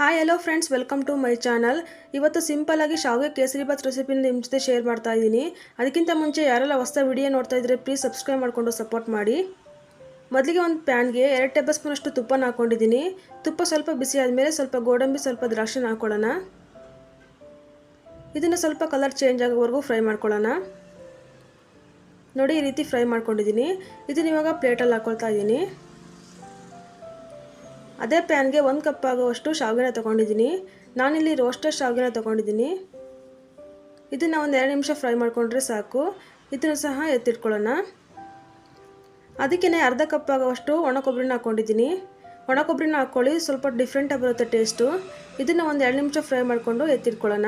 Hi hello friends welcome to my channel ಇವತ್ತು simple ಆಗಿ ಶಾವಿಗೆ ಕೇಸರಿ ಬಾತ್ ರೆಸಿಪಿನ ನಿಮ್ಮ ಜೊತೆ ಶೇರ್ ಮಾಡ್ತಾ ಇದ್ದೀನಿ. ಅದಕ್ಕಿಂತ ಮುಂಚೆ ಯಾರೆಲ್ಲ ಹೊಸ ವಿಡಿಯೋ ನೋಡ್ತಾ ಇದ್ದರೆ ಪ್ಲೀಸ್ ಸಬ್ಸ್ಕ್ರೈಬ್ ಮಾಡಿಕೊಂಡು ಸಪೋರ್ಟ್ ಮಾಡಿ. ಮೊದಲಿಗೆ ಒಂದು ಪ್ಯಾನ್ಗೆ ಎರಡು ಟೇಬಲ್ ಸ್ಪೂನಷ್ಟು ತುಪ್ಪನ ಹಾಕ್ಕೊಂಡಿದ್ದೀನಿ ತುಪ್ಪ ಸ್ವಲ್ಪ ಬಿಸಿ ಆದಮೇಲೆ ಸ್ವಲ್ಪ ಗೋಡಂಬಿ, ಸ್ವಲ್ಪ ದ್ರಾಕ್ಷಿನ ಹಾಕ್ಕೊಳ್ಳೋಣ ಇದನ್ನು ಸ್ವಲ್ಪ ಕಲರ್ ಚೇಂಜ್ ಆಗೋವರೆಗೂ ಫ್ರೈ ಮಾಡ್ಕೊಳ್ಳೋಣ. ನೋಡಿ ಈ ರೀತಿ ಫ್ರೈ ಮಾಡ್ಕೊಂಡಿದ್ದೀನಿ. ಇದನ್ನು ಇವಾಗ ಪ್ಲೇಟಲ್ಲಿ ಹಾಕ್ಕೊಳ್ತಾ ಇದ್ದೀನಿ. ಅದೇ ಪ್ಯಾನ್ಗೆ ಒಂದು ಕಪ್ ಆಗುವಷ್ಟು ಶಾವಿಗೆನ ತೊಗೊಂಡಿದ್ದೀನಿ. ನಾನಿಲ್ಲಿ ರೋಸ್ಟರ್ ಶಾವಿಗೆನ ತೊಗೊಂಡಿದ್ದೀನಿ. ಇದನ್ನು ಒಂದು ಎರಡು ನಿಮಿಷ ಫ್ರೈ ಮಾಡಿಕೊಂಡ್ರೆ ಸಾಕು. ಇದನ್ನು ಸಹ ಎತ್ತಿಟ್ಕೊಳ್ಳೋಣ. ಅದಕ್ಕೇ ಅರ್ಧ ಕಪ್ ಆಗುವಷ್ಟು ಒಣ ಕೊಬ್ಬರಿನ ಹಾಕ್ಕೊಂಡಿದ್ದೀನಿ ಒಣ ಕೊಬ್ಬರಿನ ಹಾಕ್ಕೊಳ್ಳಿ ಸ್ವಲ್ಪ ಡಿಫ್ರೆಂಟಾಗಿ ಬರುತ್ತೆ ಟೇಸ್ಟು ಇದನ್ನು ಒಂದು ಎರಡು ನಿಮಿಷ ಫ್ರೈ ಮಾಡಿಕೊಂಡು ಎತ್ತಿಟ್ಕೊಳ್ಳೋಣ.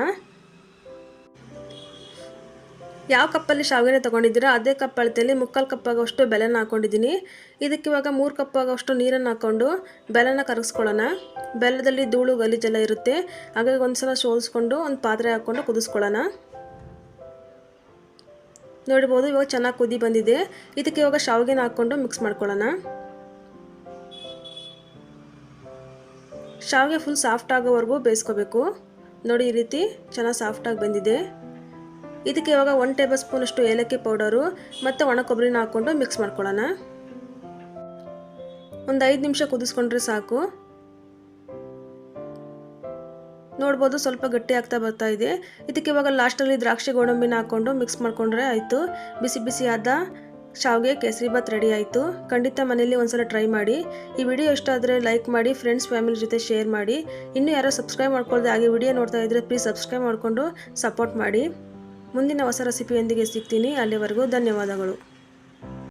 ಯಾವ ಕಪ್ಪಲ್ಲಿ ಶಾವಿಗೆ ತೊಗೊಂಡಿದ್ದೀರಾ ಅದೇ ಕಪ್ ಅಳತೆಯಲ್ಲಿ ಮುಕ್ಕಾಲು ಕಪ್ ಬೆಲೆನ ಹಾಕೊಂಡಿದ್ದೀನಿ. ಇದಕ್ಕೆ ಇವಾಗ ಮೂರು ಕಪ್ ಆಗೋಷ್ಟು ನೀರನ್ನು ಹಾಕ್ಕೊಂಡು ಬೆಲ್ಲನ ಕರಗಿಸ್ಕೊಳ್ಳೋಣ. ಬೆಲ್ಲದಲ್ಲಿ ಧೂಳು, ಗಲೀಜೆಲ್ಲ ಇರುತ್ತೆ. ಹಾಗಾಗಿ ಒಂದು ಸಲ ಸೋಲಿಸ್ಕೊಂಡು ಒಂದು ಪಾತ್ರೆ ಹಾಕ್ಕೊಂಡು ಕುದಿಸ್ಕೊಳ್ಳೋಣ. ನೋಡ್ಬೋದು ಇವಾಗ ಚೆನ್ನಾಗಿ ಕುದಿ ಬಂದಿದೆ. ಇದಕ್ಕೆ ಇವಾಗ ಶಾವಿಗೆನ ಹಾಕ್ಕೊಂಡು ಮಿಕ್ಸ್ ಮಾಡ್ಕೊಳ್ಳೋಣ. ಶಾವಿಗೆ ಫುಲ್ ಸಾಫ್ಟ್ ಆಗೋವರೆಗೂ ಬೇಯಿಸ್ಕೋಬೇಕು. ನೋಡಿ ಈ ರೀತಿ ಚೆನ್ನಾಗಿ ಸಾಫ್ಟಾಗಿ ಬಂದಿದೆ. ಇದಕ್ಕೆ ಇವಾಗ ಒನ್ ಟೇಬಲ್ ಸ್ಪೂನಷ್ಟು ಏಲಕ್ಕಿ ಪೌಡರು ಮತ್ತು ಒಣ ಕೊಬ್ಬರಿನ ಹಾಕ್ಕೊಂಡು ಮಿಕ್ಸ್ ಮಾಡ್ಕೊಳ್ಳೋಣ. ಒಂದು ಐದು ನಿಮಿಷ ಕುದಿಸ್ಕೊಂಡ್ರೆ ಸಾಕು. ನೋಡ್ಬೋದು ಸ್ವಲ್ಪ ಗಟ್ಟಿ ಆಗ್ತಾ ಬರ್ತಾ ಇದೆ. ಇದಕ್ಕೆ ಇವಾಗ ಲಾಸ್ಟಲ್ಲಿ ದ್ರಾಕ್ಷಿ ಗೋಡಂಬಿನ ಹಾಕ್ಕೊಂಡು ಮಿಕ್ಸ್ ಮಾಡ್ಕೊಂಡ್ರೆ ಆಯಿತು. ಬಿಸಿ ಬಿಸಿ ಆದ ಶಾವಿಗೆ ಕೇಸರಿ ಬಾತ್ ರೆಡಿ ಆಯಿತು. ಖಂಡಿತ ಮನೇಲಿ ಒಂದ್ಸಲ ಟ್ರೈ ಮಾಡಿ. ಈ ವಿಡಿಯೋ ಇಷ್ಟ ಆದರೆ ಲೈಕ್ ಮಾಡಿ ಫ್ರೆಂಡ್ಸ್ ಫ್ಯಾಮಿಲಿ ಜೊತೆ ಶೇರ್ ಮಾಡಿ. ಇನ್ನೂ ಯಾರೋ ಸಬ್ಸ್ಕ್ರೈಬ್ ಮಾಡ್ಕೊಳ್ಳದೆ ಹಾಗೆ ವಿಡಿಯೋ ನೋಡ್ತಾ ಇದ್ದರೆ ಪ್ಲೀಸ್ ಸಬ್ಸ್ಕ್ರೈಬ್ ಮಾಡಿಕೊಂಡು ಸಪೋರ್ಟ್ ಮಾಡಿ. ಮುಂದಿನ ಹೊಸ ರೆಸಿಪಿಯೊಂದಿಗೆ ಸಿಗ್ತೀನಿ. ಅಲ್ಲಿವರೆಗೂ ಧನ್ಯವಾದಗಳು.